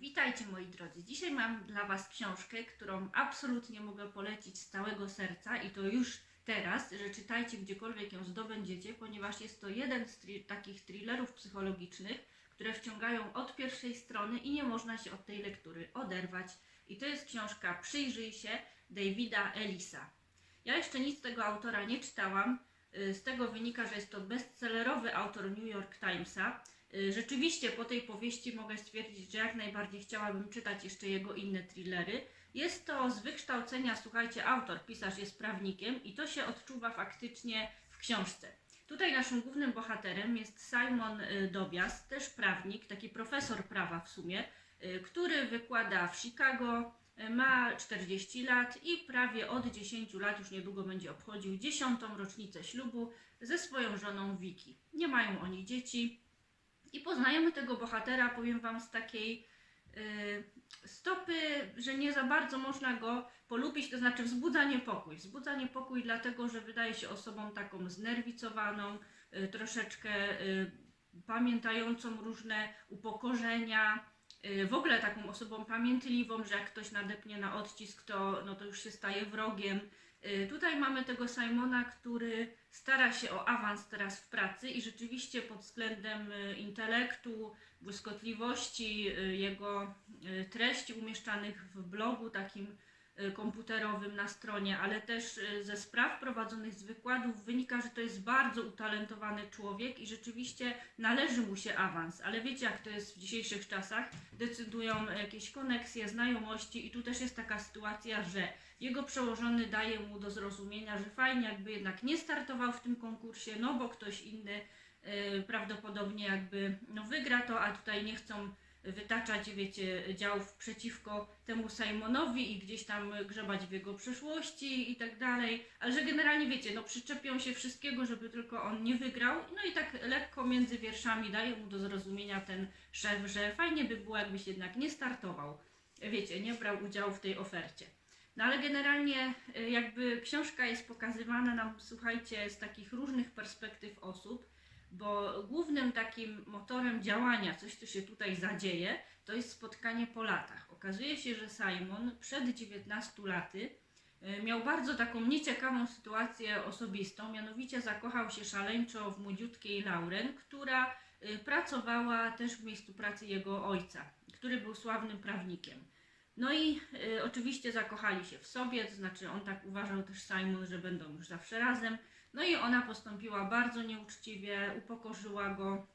Witajcie moi drodzy. Dzisiaj mam dla Was książkę, którą absolutnie mogę polecić z całego serca i to już teraz, że czytajcie gdziekolwiek ją zdobędziecie, ponieważ jest to jeden z tri- takich thrillerów psychologicznych, które wciągają od pierwszej strony i nie można się od tej lektury oderwać. I to jest książka Przyjrzyj się Davida Ellisa. Ja jeszcze nic tego autora nie czytałam. Y, Z tego wynika, że jest to bestsellerowy autor New York Timesa. Y, Rzeczywiście po tej powieści mogę stwierdzić, że jak najbardziej chciałabym czytać jeszcze jego inne thrillery. Jest to z wykształcenia, słuchajcie, autor, pisarz jest prawnikiem i to się odczuwa faktycznie w książce. Tutaj naszym głównym bohaterem jest Simon y, Dobias, też prawnik, taki profesor prawa w sumie, y, który wykłada w Chicago, ma 40 lat i prawie od 10 lat, już niedługo będzie obchodził dziesiątą rocznicę ślubu ze swoją żoną Vicky. Nie mają oni dzieci, i poznajemy tego bohatera, powiem Wam, z takiej y, stopy, że nie za bardzo można go polubić, to znaczy wzbudza niepokój. Wzbudza niepokój dlatego, że wydaje się osobą taką znerwicowaną, y, troszeczkę y, pamiętającą różne upokorzenia, w ogóle taką osobą pamiętliwą, że jak ktoś nadepnie na odcisk, to, no to już się staje wrogiem. Y, Tutaj mamy tego Simona, który stara się o awans teraz w pracy i rzeczywiście pod względem y, intelektu, błyskotliwości, y, jego treści umieszczanych w blogu takim komputerowym na stronie, ale też y, ze spraw prowadzonych z wykładów wynika, że to jest bardzo utalentowany człowiek i rzeczywiście należy mu się awans. Ale wiecie, jak to jest w dzisiejszych czasach? Decydują jakieś koneksje, znajomości i tu też jest taka sytuacja, że jego przełożony daje mu do zrozumienia, że fajnie jakby jednak nie startował w tym konkursie, no bo ktoś inny y, prawdopodobnie jakby no, wygra to, a tutaj nie chcą wytaczać, wiecie, działów przeciwko temu Simonowi i gdzieś tam grzebać w jego przeszłości i tak dalej, ale że generalnie wiecie, no przyczepią się wszystkiego, żeby tylko on nie wygrał, no i tak lekko między wierszami daje mu do zrozumienia ten szef, że fajnie by było, jakbyś jednak nie startował, wiecie, nie brał udziału w tej ofercie. No ale generalnie y, jakby książka jest pokazywana nam, słuchajcie, z takich różnych perspektyw osób, bo głównym takim motorem działania, coś co się tutaj zadzieje, to jest spotkanie po latach. Okazuje się, że Simon przed 19 laty y, miał bardzo taką nieciekawą sytuację osobistą, mianowicie zakochał się szaleńczo w młodziutkiej Lauren, która y, pracowała też w miejscu pracy jego ojca, który był sławnym prawnikiem. No i y, oczywiście zakochali się w sobie, to znaczy on tak uważał też Simon, że będą już zawsze razem. No i ona postąpiła bardzo nieuczciwie, upokorzyła go.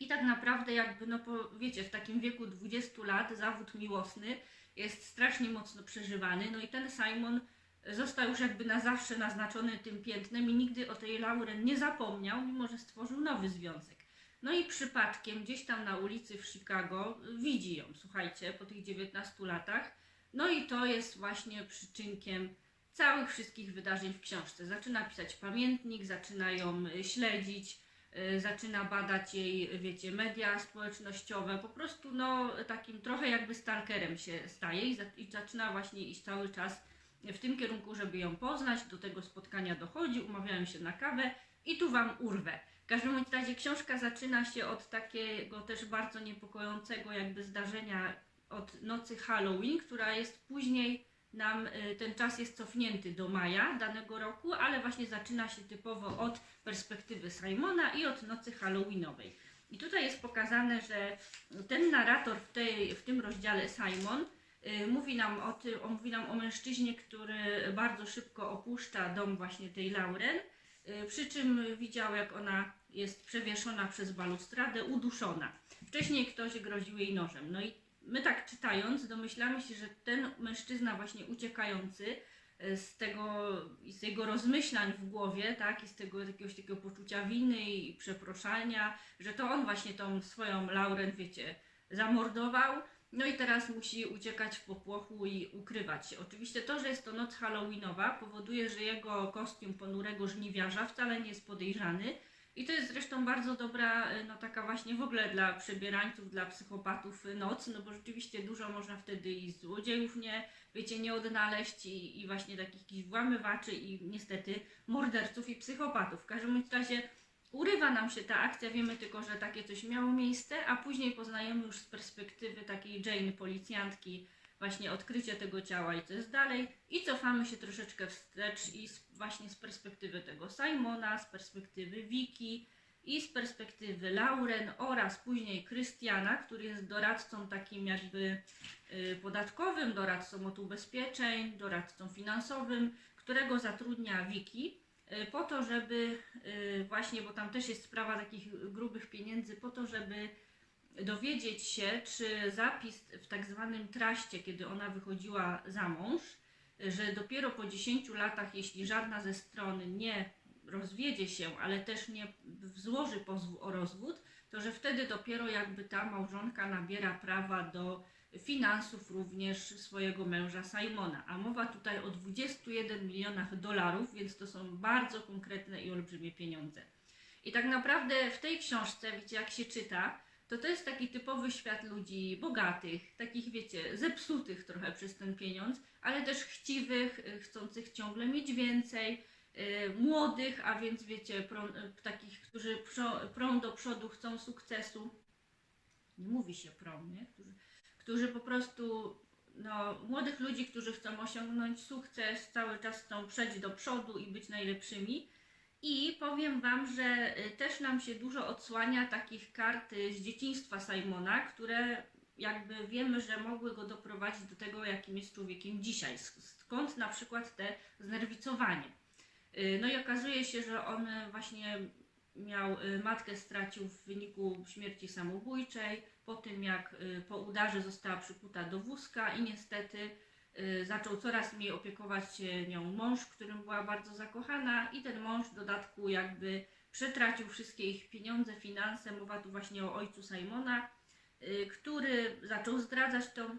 I tak naprawdę jakby, no wiecie, w takim wieku 20 lat zawód miłosny jest strasznie mocno przeżywany. No i ten Simon został już jakby na zawsze naznaczony tym piętnem i nigdy o tej Lauren nie zapomniał, mimo że stworzył nowy związek. No i przypadkiem gdzieś tam na ulicy w Chicago widzi ją, słuchajcie, po tych 19 latach. No i to jest właśnie przyczynkiem całych wszystkich wydarzeń w książce. Zaczyna pisać pamiętnik, zaczyna ją y, śledzić, y, zaczyna badać jej, wiecie, media społecznościowe. Po prostu, no, takim trochę jakby stalkerem się staje i, i zaczyna właśnie iść cały czas w tym kierunku, żeby ją poznać. Do tego spotkania dochodzi, umawiają się na kawę i tu Wam urwę. W każdym razie książka zaczyna się od takiego też bardzo niepokojącego jakby zdarzenia od nocy Halloween, która jest później nam y, ten czas jest cofnięty do maja danego roku, ale właśnie zaczyna się typowo od perspektywy Simona i od nocy Halloweenowej. I tutaj jest pokazane, że ten narrator w, tej, w tym rozdziale Simon y, mówi nam o tym, mówi nam o mężczyźnie, który bardzo szybko opuszcza dom właśnie tej Lauren, y, przy czym widział jak ona jest przewieszona przez balustradę, uduszona. Wcześniej ktoś groził jej nożem. No i my tak czytając domyślamy się, że ten mężczyzna właśnie uciekający e, z tego, z jego rozmyślań w głowie, tak, i z tego jakiegoś takiego poczucia winy i przeproszania, że to on właśnie tą swoją Lauren, wiecie, zamordował, no i teraz musi uciekać w popłochu i ukrywać się. Oczywiście to, że jest to noc halloweenowa powoduje, że jego kostium ponurego żniwiarza wcale nie jest podejrzany, i to jest zresztą bardzo dobra, y, no taka właśnie w ogóle dla przebierańców, dla psychopatów y, noc, no bo rzeczywiście dużo można wtedy i złodziejów nie, wiecie, nie odnaleźć i, i właśnie takich jakichś włamywaczy i niestety morderców i psychopatów. W każdym razie Urywa nam się ta akcja, wiemy tylko, że takie coś miało miejsce, a później poznajemy już z perspektywy takiej Jane, policjantki, właśnie odkrycie tego ciała i co jest dalej. I cofamy się troszeczkę wstecz i z, właśnie z perspektywy tego Simona, z perspektywy Wiki i z perspektywy Lauren oraz później Krystiana, który jest doradcą takim jakby y, podatkowym, doradcą od ubezpieczeń, doradcą finansowym, którego zatrudnia Wiki y, po to, żeby y, właśnie, bo tam też jest sprawa takich grubych pieniędzy, po to, żeby dowiedzieć się, czy zapis w tak zwanym traście, kiedy ona wychodziła za mąż, że dopiero po 10 latach, jeśli żadna ze stron nie rozwiedzie się, ale też nie złoży pozwu o rozwód, to że wtedy dopiero jakby ta małżonka nabiera prawa do finansów również swojego męża Simona. A mowa tutaj o 21 milionach dolarów, więc to są bardzo konkretne i olbrzymie pieniądze. I tak naprawdę w tej książce, wiecie, jak się czyta, to to jest taki typowy świat ludzi bogatych, takich wiecie, zepsutych trochę przez ten pieniądz, ale też chciwych, y, chcących ciągle mieć więcej, y, młodych, a więc wiecie, prą, y, takich, którzy prą, do przodu, chcą sukcesu. Nie mówi się prą, nie? Którzy, którzy po prostu, no, młodych ludzi, którzy chcą osiągnąć sukces, cały czas chcą przejść do przodu i być najlepszymi. I powiem Wam, że y, też nam się dużo odsłania takich kart y, z dzieciństwa Simona, które jakby wiemy, że mogły go doprowadzić do tego, jakim jest człowiekiem dzisiaj. Sk- Skąd na przykład te znerwicowanie. Y, No i okazuje się, że on właśnie miał, matkę stracił w wyniku śmierci samobójczej, po tym jak po udarze została przykuta do wózka i niestety zaczął coraz mniej opiekować się nią mąż, którym była bardzo zakochana i ten mąż w dodatku jakby przetracił wszystkie ich pieniądze, finanse, mowa tu właśnie o ojcu Simona, y, który zaczął zdradzać tą y,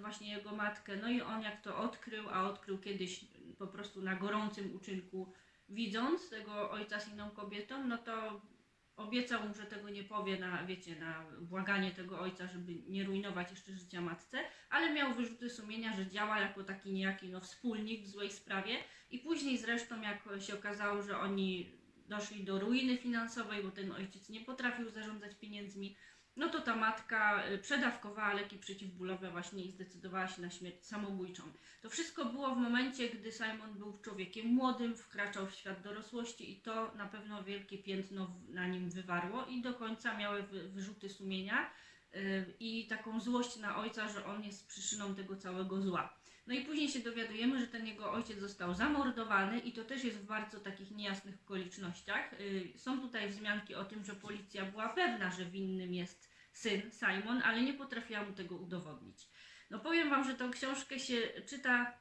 właśnie jego matkę, no i on jak to odkrył, a odkrył kiedyś po prostu na gorącym uczynku, widząc tego ojca z inną kobietą, no to obiecał mu, że tego nie powie na, wiecie, na błaganie tego ojca, żeby nie rujnować jeszcze życia matce, ale miał wyrzuty sumienia, że działa jako taki niejaki no, wspólnik w złej sprawie. I później zresztą jak się okazało, że oni doszli do ruiny finansowej, bo ten ojciec nie potrafił zarządzać pieniędzmi, no to ta matka y, przedawkowała leki przeciwbólowe właśnie i zdecydowała się na śmierć samobójczą. To wszystko było w momencie, gdy Simon był człowiekiem młodym, wkraczał w świat dorosłości i to na pewno wielkie piętno na nim wywarło i do końca miały wy- wyrzuty sumienia y, i taką złość na ojca, że on jest przyczyną tego całego zła. No i później się dowiadujemy, że ten jego ojciec został zamordowany i to też jest w bardzo takich niejasnych okolicznościach. Y, Są tutaj wzmianki o tym, że policja była pewna, że winnym jest syn Simon, ale nie potrafiła mu tego udowodnić. No powiem Wam, że tą książkę się czyta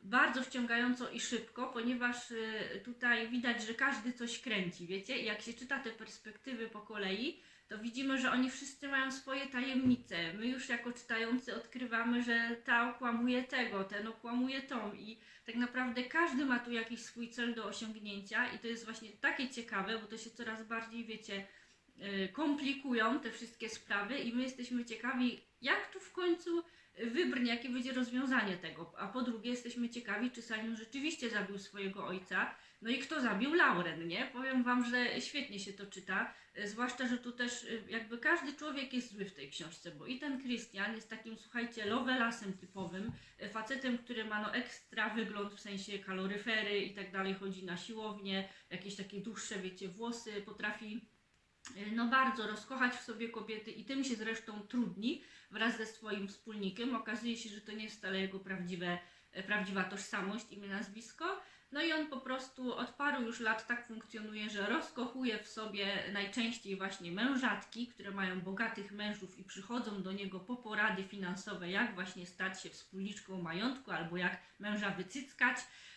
bardzo wciągająco i szybko, ponieważ y, tutaj widać, że każdy coś kręci, wiecie? Jak się czyta te perspektywy po kolei, to widzimy, że oni wszyscy mają swoje tajemnice. My już jako czytający odkrywamy, że ta okłamuje tego, ten okłamuje tą i tak naprawdę każdy ma tu jakiś swój cel do osiągnięcia i to jest właśnie takie ciekawe, bo to się coraz bardziej, wiecie, y, komplikują te wszystkie sprawy i my jesteśmy ciekawi, jak tu w końcu wybrnie, jakie będzie rozwiązanie tego. A po drugie jesteśmy ciekawi, czy Simon rzeczywiście zabił swojego ojca, no i kto zabił Lauren, nie? Powiem Wam, że świetnie się to czyta, zwłaszcza, że tu też y, jakby każdy człowiek jest zły w tej książce, bo i ten Christian jest takim, słuchajcie, lovelasem typowym, y, facetem, który ma no ekstra wygląd, w sensie kaloryfery i tak dalej, chodzi na siłownię, jakieś takie dłuższe, wiecie, włosy, potrafi no bardzo rozkochać w sobie kobiety i tym się zresztą trudni wraz ze swoim wspólnikiem. Okazuje się, że to nie jest wcale jego prawdziwe, e, prawdziwa tożsamość, imię, nazwisko. No i on po prostu od paru już lat tak funkcjonuje, że rozkochuje w sobie najczęściej właśnie mężatki, które mają bogatych mężów i przychodzą do niego po porady finansowe, jak właśnie stać się wspólniczką majątku albo jak męża wycyckać.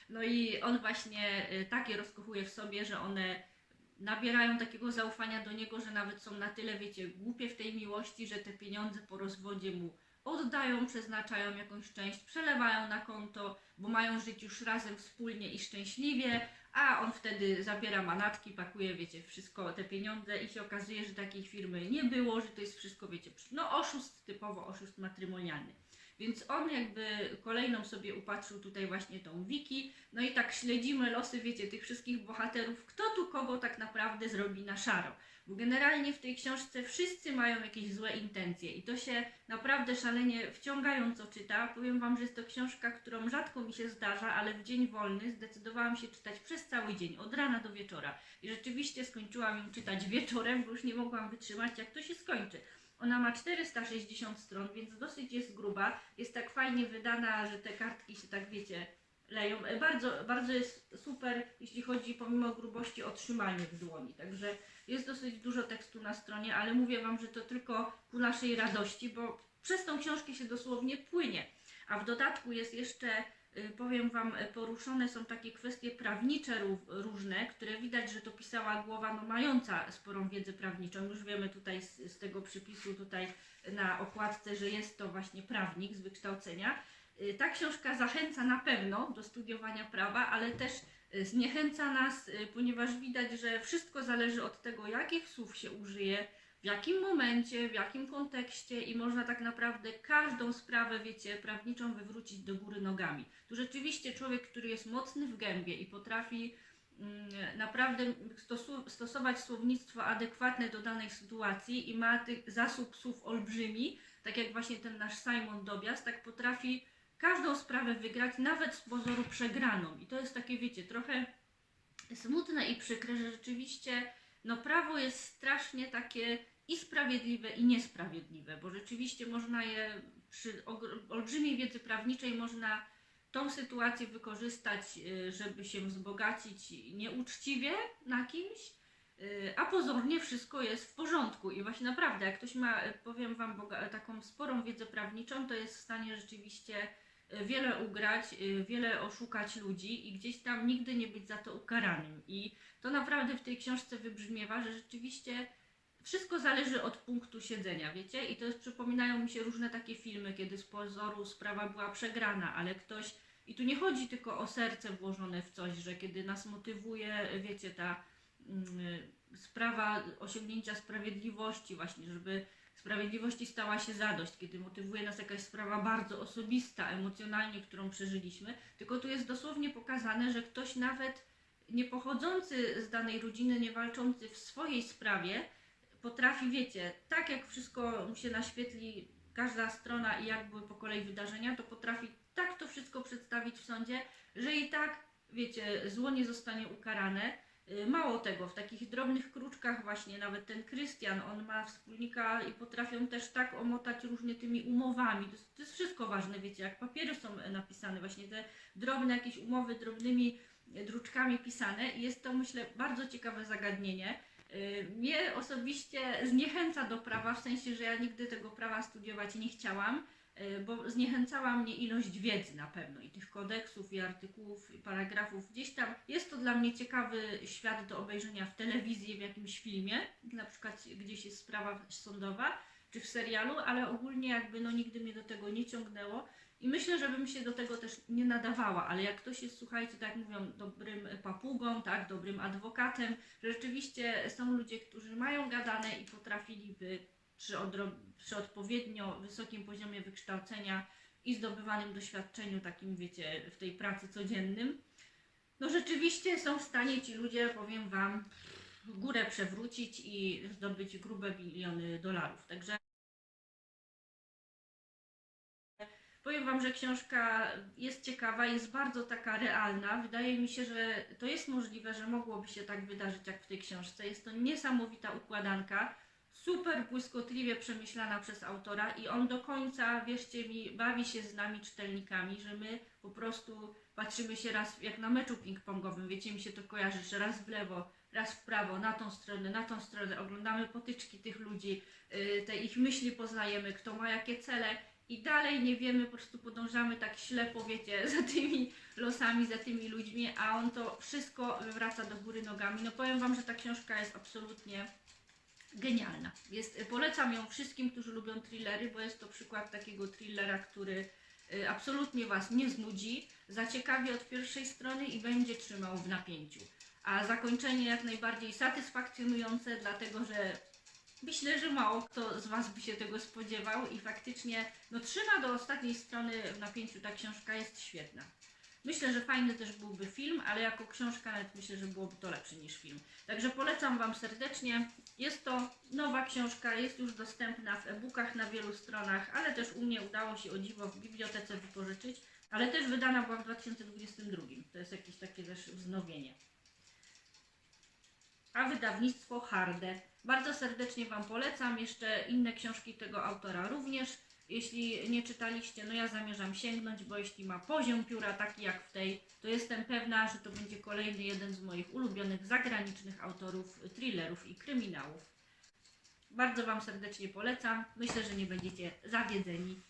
No i on właśnie y, takie rozkochuje w sobie, że one nabierają takiego zaufania do niego, że nawet są na tyle, wiecie, głupie w tej miłości, że te pieniądze po rozwodzie mu oddają, przeznaczają jakąś część, przelewają na konto, bo mają żyć już razem wspólnie i szczęśliwie, a on wtedy zabiera manatki, pakuje, wiecie, wszystko, te pieniądze i się okazuje, że takiej firmy nie było, że to jest wszystko, wiecie, no oszust, typowo oszust matrymonialny. Więc on jakby kolejną sobie upatrzył tutaj właśnie tą Wiki. No i tak śledzimy losy, wiecie, tych wszystkich bohaterów, kto tu kogo tak naprawdę zrobi na szaro. Bo generalnie w tej książce wszyscy mają jakieś złe intencje i to się naprawdę szalenie wciągająco czyta. Powiem Wam, że jest to książka, którą rzadko mi się zdarza, ale w dzień wolny zdecydowałam się czytać przez cały dzień, od rana do wieczora. I rzeczywiście skończyłam ją czytać wieczorem, bo już nie mogłam wytrzymać, jak to się skończy. Ona ma 460 stron, więc dosyć jest gruba. Jest tak fajnie wydana, że te kartki się tak wiecie leją. E, Bardzo, bardzo jest super, jeśli chodzi pomimo grubości o trzymanie w dłoni. Także jest dosyć dużo tekstu na stronie, ale mówię Wam, że to tylko ku naszej radości, bo przez tą książkę się dosłownie płynie. A w dodatku jest jeszcze, powiem Wam, y, poruszone są takie kwestie prawnicze ró- różne, które widać, że to pisała głowa no, mająca sporą wiedzę prawniczą. Już wiemy tutaj z, z tego przypisu tutaj na okładce, że jest to właśnie prawnik z wykształcenia. Y, Ta książka zachęca na pewno do studiowania prawa, ale też y, zniechęca nas, y, ponieważ widać, że wszystko zależy od tego, jakich słów się użyje, w jakim momencie, w jakim kontekście i można tak naprawdę każdą sprawę, wiecie, prawniczą wywrócić do góry nogami. Tu rzeczywiście człowiek, który jest mocny w gębie i potrafi mm, naprawdę stosować słownictwo adekwatne do danej sytuacji i ma tych zasób słów olbrzymi, tak jak właśnie ten nasz Simon Dobias, tak potrafi każdą sprawę wygrać, nawet z pozoru przegraną. I to jest takie, wiecie, trochę smutne i przykre, że rzeczywiście no prawo jest strasznie takie i sprawiedliwe, i niesprawiedliwe, bo rzeczywiście można je przy olbrzymiej wiedzy prawniczej można tą sytuację wykorzystać, y, żeby się wzbogacić nieuczciwie na kimś, y, a pozornie wszystko jest w porządku. I właśnie naprawdę, jak ktoś ma, powiem Wam, taką sporą wiedzę prawniczą, to jest w stanie rzeczywiście y, wiele ugrać, wiele oszukać ludzi i gdzieś tam nigdy nie być za to ukaranym. I to naprawdę w tej książce wybrzmiewa, że rzeczywiście wszystko zależy od punktu siedzenia, wiecie? I to jest, przypominają mi się różne takie filmy, kiedy z pozoru sprawa była przegrana, ale ktoś. I tu nie chodzi tylko o serce włożone w coś, że kiedy nas motywuje, wiecie, ta mm, sprawa osiągnięcia sprawiedliwości, właśnie, żeby sprawiedliwości stała się zadość, kiedy motywuje nas jakaś sprawa bardzo osobista, emocjonalnie, którą przeżyliśmy, tylko tu jest dosłownie pokazane, że ktoś nawet nie pochodzący z danej rodziny, nie walczący w swojej sprawie, potrafi, wiecie, tak jak wszystko mu się naświetli, każda strona i jak były po kolei wydarzenia, to potrafi tak to wszystko przedstawić w sądzie, że i tak, wiecie, zło nie zostanie ukarane. Y, Mało tego, w takich drobnych kruczkach właśnie, nawet ten Krystian, on ma wspólnika i potrafią też tak omotać różnie tymi umowami. To jest, to jest wszystko ważne, wiecie, jak papiery są napisane, właśnie te drobne jakieś umowy, drobnymi druczkami pisane i jest to, myślę, bardzo ciekawe zagadnienie. Y, Mnie osobiście zniechęca do prawa, w sensie, że ja nigdy tego prawa studiować nie chciałam, y, bo zniechęcała mnie ilość wiedzy na pewno i tych kodeksów, i artykułów, i paragrafów. Gdzieś tam jest to dla mnie ciekawy świat do obejrzenia w telewizji, w jakimś filmie, na przykład gdzieś jest sprawa sądowa, czy w serialu, ale ogólnie jakby no nigdy mnie do tego nie ciągnęło. I myślę, że bym się do tego też nie nadawała, ale jak ktoś jest, słuchajcie, tak jak mówią, dobrym papugą, tak, dobrym adwokatem, rzeczywiście są ludzie, którzy mają gadane i potrafiliby przy, przy odpowiednio wysokim poziomie wykształcenia i zdobywanym doświadczeniu, takim wiecie, w tej pracy codziennym, no rzeczywiście są w stanie ci ludzie, powiem Wam, górę przewrócić i zdobyć grube biliony dolarów. Także Wam, że książka jest ciekawa, jest bardzo taka realna. Wydaje mi się, że to jest możliwe, że mogłoby się tak wydarzyć jak w tej książce. Jest to niesamowita układanka, super błyskotliwie przemyślana przez autora i on do końca, wierzcie mi, bawi się z nami czytelnikami, że my po prostu patrzymy się raz jak na meczu ping-pongowym. Wiecie, mi się to kojarzy, że raz w lewo, raz w prawo, na tą stronę, na tą stronę. Oglądamy potyczki tych ludzi, yy, te ich myśli poznajemy, kto ma jakie cele i dalej nie wiemy, po prostu podążamy tak ślepo, wiecie, za tymi losami, za tymi ludźmi, a on to wszystko wywraca do góry nogami. No powiem Wam, że ta książka jest absolutnie genialna. Jest, polecam ją wszystkim, którzy lubią thrillery, bo jest to przykład takiego thrillera, który y, absolutnie Was nie znudzi, zaciekawi od pierwszej strony i będzie trzymał w napięciu. A zakończenie jak najbardziej satysfakcjonujące, dlatego że Myślę, że mało kto z Was by się tego spodziewał i faktycznie no, trzyma do ostatniej strony w napięciu. Ta książka jest świetna. Myślę, że fajny też byłby film, ale jako książka nawet myślę, że byłoby to lepsze niż film. Także polecam Wam serdecznie. Jest to nowa książka, jest już dostępna w e-bookach na wielu stronach, ale też u mnie udało się o dziwo w bibliotece wypożyczyć, ale też wydana była w 2022. To jest jakieś takie też wznowienie. A wydawnictwo Harde. Bardzo serdecznie Wam polecam. Jeszcze inne książki tego autora również. Jeśli nie czytaliście, no ja zamierzam sięgnąć, bo jeśli ma poziom pióra taki jak w tej, to jestem pewna, że to będzie kolejny jeden z moich ulubionych zagranicznych autorów thrillerów i kryminałów. Bardzo Wam serdecznie polecam. Myślę, że nie będziecie zawiedzeni.